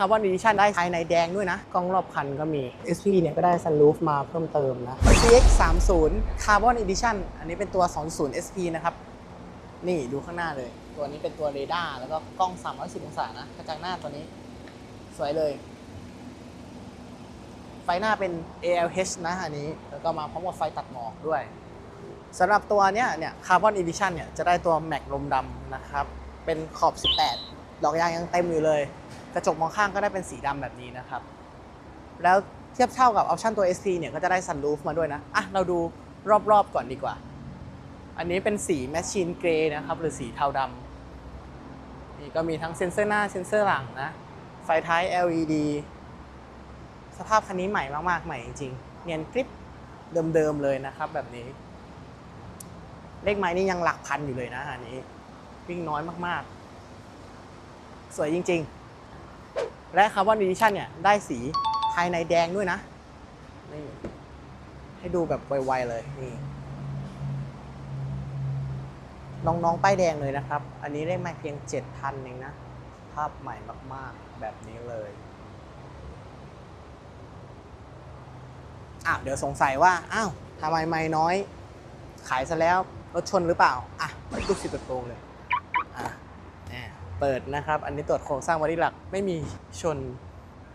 คาร์บอนดิชั่นได้ภายในแดงด้วยนะ กล้องรอบคันก็มี SP เนี่ยก็ได้ sunroof มาเพิ่มเติมนะ CX 3 0 Carbon Edition อันนี้เป็นตัว 20 SP นะครับ นี่ดูข้างหน้าเลย ตัวนี้เป็นตัวเรดาร์แล้วก็กล้อง 310 องศานะกระจังหน้าตัวนี้ สวยเลย ไฟหน้าเป็น ALH นะอันนี้ แล้วก็มาพร้อมกับไฟตัดหมอกด้วยสำหรับตัวเนี้ยเนี่ย Carbon Edition เนี่ยจะได้ตัวแม็กลมดำนะครับ เป็นขอบ 18 ดอกยางยังเต็มอยู่เลย กระจกมองข้างก็ได้เป็นสีดำแบบนี้นะครับ แล้วเทียบเท่ากับออปชันตัว SC เนี่ยก็จะได้ซันรูฟมาด้วยนะ อะ เราดูรอบๆก่อนดีกว่า อันนี้เป็นสีแมชชีนเกรย์นะครับ หรือสีเทาดำนี่ก็มีทั้งเซ็นเซอร์หน้าเซ็นเซอร์หลังนะ ไฟท้าย LED สภาพคันนี้ใหม่มากๆ ใหม่จริงๆ เนียนกริปเดิมๆเลยนะครับแบบนี้ เลขไม้นี่ยังหลักพันอยู่เลยนะอันนี้ วิ่งน้อยมากๆ สวยจริง ๆ และคาร์บอนดิชั่นเนี่ยได้สีภายในแดงด้วยนะนี่ให้ดูแบบไวๆเลยนี่น้องๆป้ายแดงเลยนะครับ อันนี้ได้มาเพียง 7,000เองนะ ภาพใหม่มากๆ แบบนี้เลยอ้าวเดี๋ยวสงสัยว่า อ้าวทำไมไม่น้อย ขายซะแล้วรถชนหรือเปล่า อะลูกศิษย์ตัวโตรงเลย เปิดนะครับ อันนี้ตรวจโครงสร้างบอดี้หลัก ไม่มีชน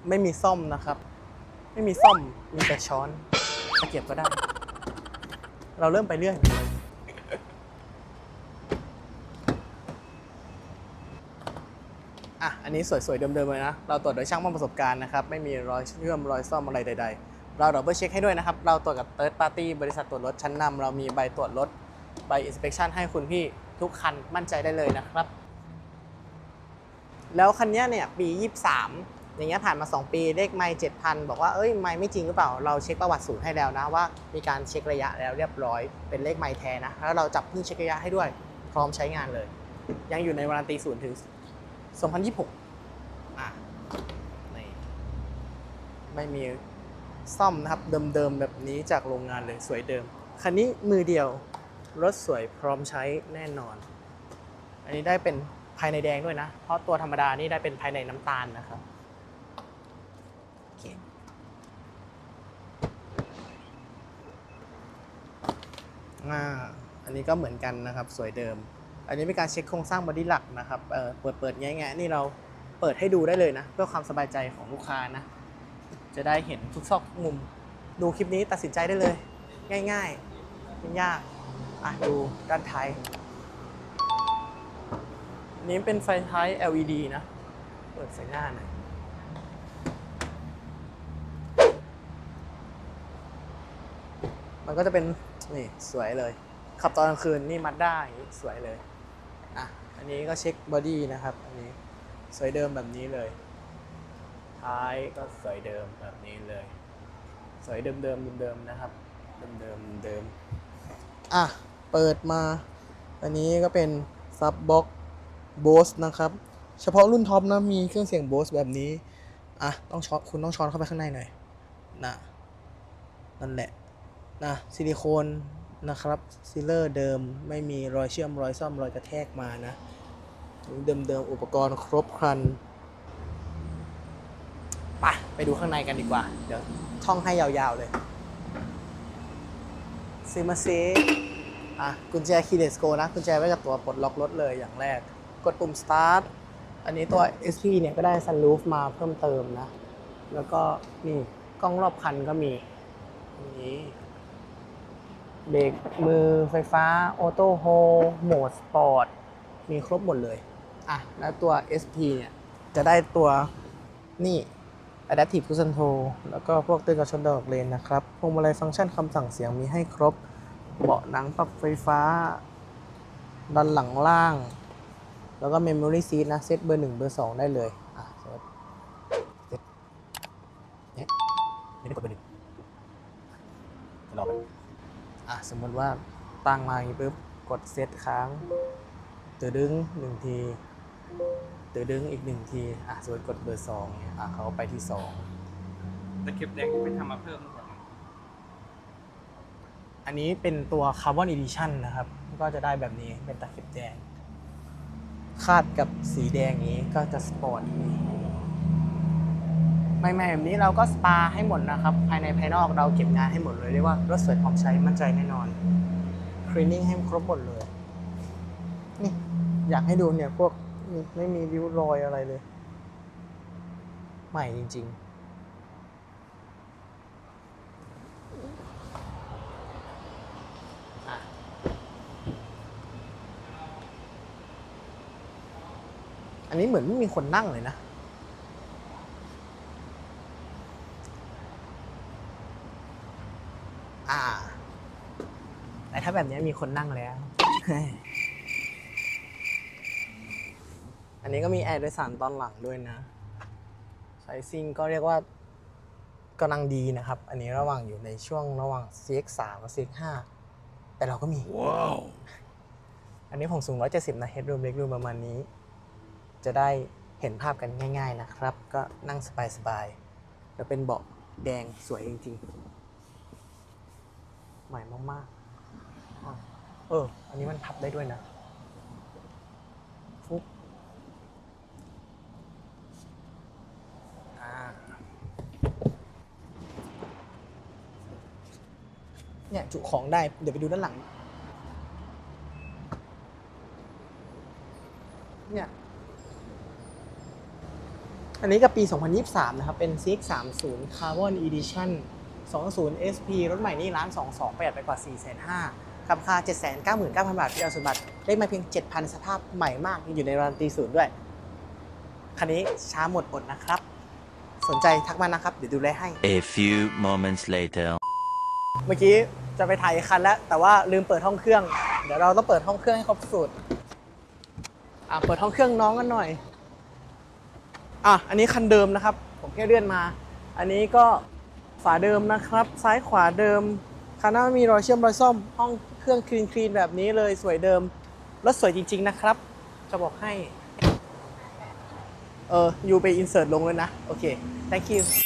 ไม่มีซ่อมนะครับ ไม่มีซ่อม มีแต่ช้อนตะเกียบก็ได้ เราเริ่มไปเรื่อย อะ อันนี้สวยๆ เดิมๆเลยนะ เราตรวจโดยช่างม่ประสบการณ์นะครับ ไม่มีรอยเชื่อมรอยซ่อมอะไรใด ๆเราดับเบิลเช็คให้ด้วยนะครับ เราตรวจกับ Third Party บริษัทตรวจรถชั้นนำ เรามีใบตรวจรถ ใบ inspection ให้คุณพี่ทุกคันมั่นใจได้เลยนะครับ แล้วคันนี้เนี่ยปี 23 อย่างเงี้ยผ่านมา 2 ปีเลขไม่7,000 บอกว่าเอ้ยไม่ไม่จริงหรือเปล่า เราเช็คประวัติศูนย์ให้แล้วนะว่า มีการเช็คระยะแล้วเรียบร้อยเป็นเลขไม่แท้นะแล้วเราจับเพิ่งเช็คระยะให้ด้วย พร้อมใช้งานเลย ยังอยู่ในวารันตีศูนย์ถึง 2026อะนี่ไม่มีซ่อมนะครับเดิมๆแบบนี้จากโรงงานเลยสวยเดิมคันนี้มือเดียวรถสวยพร้อมใช้แน่นอน อันนี้ได้เป็นายในแดงด้วยนะ เพราะตัวธรรมดานี่ได้เป็นภายในน้ำตาลนะครับโอเคอ่าอันนี้ก็เหมือนกันนะครับ สวยเดิม อันนี้เป็นการเช็คโครงสร้างบอดี้หลักนะครับเอ่อเปิดเปิดแง่ๆนี่เราเปิดให้ดูได้เลยนะ เพื่อความสบายใจของลูกค้านะ จะได้เห็นทุกซอกทุกมุม ดูคลิปนี้ตัดสินใจได้เลย ง่ายๆไม่ยากอะดูด้านท้ายอั นี้เป็นไฟท้าย LED นะ เปิดไฟหน้าหน่อยมันก็จะเป็นนี่สวยเลย ขับตอนกลางคืนนี่มัดได้สวยเลย อะ อันนี้ก็เช็คบอดี้นะครับ อันนี้สวยเดิมแบบนี้เลย ท้ายก็สวยเดิมแบบนี้เลย สวยเดิมเดิมเดิมนะครับ เดิมเดิมเดิมอะ เปิดมา อันนี้ก็เป็นซับบ็อก โบสนะครับ เฉพาะรุ่นท็อปนะ มีเครื่องเสียงโบสแบบนี้ อะ ต้องช้อนคุณต้องช้อนเข้าไปข้างในหน่อยนะนั่นแหละนะซิลิโคนนะครับซีลเลอร์เดิมไม่มีรอยเชื่อมรอยซ่อมรอยกระแทกมานะเดิมเดิมอุปกรณ์ครบครันไปไปดูข้างในกันดีกว่า เดี๋ยวท่องให้ยาวๆเลยซิมาซีอะกุญแจคีย์เลสโกนะ กุญแจไว้กับตัวปลดล็อกรถเลยอย่างแรก กดปุ่ม start อันนี้ตัว SP เนี่ยก็ได้ sunroof มาเพิ่มเติมนะ แล้วก็นี่กล้องรอบคันก็มีนนี้เบรกมือไฟฟ้าออโต้โฮโหมดสปอร์ตมีครบหมดเลย อะ แล้วตัว SP เนี่ย จะได้ตัวนี่ Adaptive Cruise Control แล้วก็พวกเตือนการชนดอกเลนนะครับพวงมาลัยฟังก์ชันคำสั่งเสียงมีให้ครบ เบาะหนังปรับไฟฟ้าด้านหลังล่าง แล้วก็ Memory Seat นะ เซตเบอร์ 1 เบอร์ 2 ได้เลย อะเซตเซตเนี่ยไม่ได้กดเบอร์หนึ่งรอไปอะ สมมติว่าตั้งมาอย่างนี้ปุ๊บ กดเซตค้าง ตือดึงหนึ่งที ตือดึงอีกหนึ่งที อะ สมมติกดเบอร์สองเนี่ยอะ เขาก็ไปที่สองตะเข็บแดงที่ไปทำมาเพิ่มหรือเปล่าอันนี้เป็นตัว Carbon Edition นะครับ ก็จะได้แบบนี้เป็นตะเข็บแดง คาดกับสีแดงนี้ก็จะสปอร์ตนี่ใหม่ๆแบบนี้เราก็สปาให้หมดนะครับ ภายในภายนอกเราเก็บงานให้หมดเลยเรียกว่ารถสวยพร้อมใช้มั่นใจแน่นอนคลีนนิ่งให้ครบหมดเลยนี่อยากให้ดูเนี่ยพวกไม่มีริ้วรอยอะไรเลย ใหม่จริง ๆ อันนี้เหมือนไม่มีคนนั่งเลยนะ อ่า แต่ถ้าแบบนี้มีคนนั่งแล้ว อันนี้ก็มีแอร์โดยสารตอนหลังด้วยนะไซซิ่งก็เรียกว่ากำลังดีนะครับ อันนี้ระหว่างอยู่ในช่วงระหว่าง CX3 กับ CX5 แต่เราก็มี ว้าว อันนี้ผมสูง 170 นะ headroom legroom ประมาณนี้ จะได้เห็นภาพกันง่าย ๆนะครับ ก็นั่งสบายๆแล้วเป็นเบาะแดงสวยจริงๆ ใหม่มากๆ เออ อันนี้มันพับได้ด้วยนะฟุกเนี่ยจุของได้ เดี๋ยวไปดูด้านหลัง เนี่ย อันนี้กับปี 2023 นะครับ เป็น CX30 Carbon Edition 20 SP รถใหม่นี่ร้าน228ไปกว่า 4,500กับราคา799,000 บาทที่เอาสมบัติได้มาเพียง 7,000 สภาพใหม่มากอยู่ในรันตีศูนย์ด้วย คันนี้ช้าหมดอดนะครับ สนใจทักมานะครับ เดี๋ยวดูแลให้ A few moments later. เมื่อกี้จะไปถ่ายอีกคันแล้ว แต่ว่าลืมเปิดห้องเครื่อง เดี๋ยวเราต้องเปิดห้องเครื่องให้ครบสูตรอะเปิดห้องเครื่องน้องกันหน่อย อะอันนี้คันเดิมนะครับ ผมแค่เลื่อนมา อันนี้ก็ฝาเดิมนะครับ ซ้ายขวาเดิมคันหน้ามีรอยเชื่อมรอยซ่อม ห้องเครื่องคลีนคลีนแบบนี้เลยสวยเดิมรถสวยจริง ๆ นะครับ จะบอกให้ เออยูไปอินเสิร์ตลงเลยนะ โอเค thank you